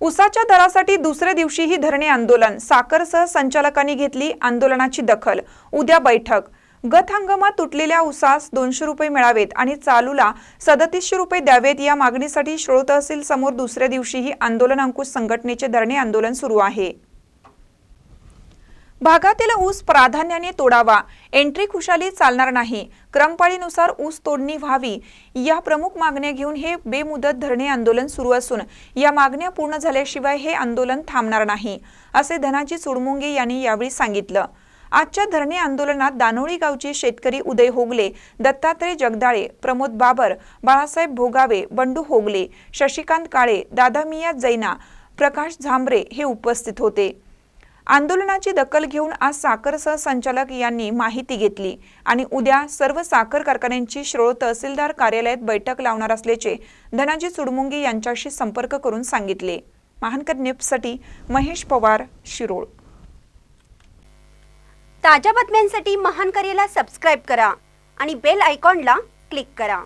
उसाच्या दरासाठी दुसऱ्या दिवशीही धरणे आंदोलन. साखरसह संचालकांनी घेतली आंदोलनाची दखल. उद्या बैठक. गत हंगामात तुटलेल्या उसास दोनशे रुपये मिळावेत आणि चालूला सदतीसशे रुपये द्यावेत या मागणीसाठी श्रोत तहसील समोर दुसऱ्या दिवशीही आंदोलन अंकुश संघटनेचे धरणे आंदोलन सुरू आहे. भागातील ऊस प्राधान्याने तोडावा. एंट्री खुशाली चालणार नाही. क्रमपाळीनुसार ऊस तोडणी व्हावी. या प्रमुख मागण्या घेऊन हे बेमुदत धरणे आंदोलन सुरू असून या मागण्या पूर्ण झाल्याशिवाय हे आंदोलन थांबणार नाही असे धनाजी चुडमुंगे यांनी यावेळी सांगितलं. आजच्या धरणे आंदोलनात दानोळी गावचे शेतकरी उदय होगले दत्तात्रय जगदाळे प्रमोद बाबर बाळासाहेब भोगावे बंडू होगले शशिकांत काळे दादामिया जैना प्रकाश झांबरे हे उपस्थित होते. आंदोलनाची दखल घेऊन आज साखर सहसंचालक यांनी माहिती घेतली आणि उद्या सर्व साखर कारखान्यांची श्रोळ तहसीलदार कार्यालयात बैठक लावणार असल्याचे धनाजी चुडमुंगी यांच्याशी संपर्क करून सांगितले. महानकर न्यूजसाठी महेश पवार शिरोळ. ताज्या बातम्यांसाठी महानकरेला सबस्क्राईब करा आणि बेल आयकॉनला क्लिक करा.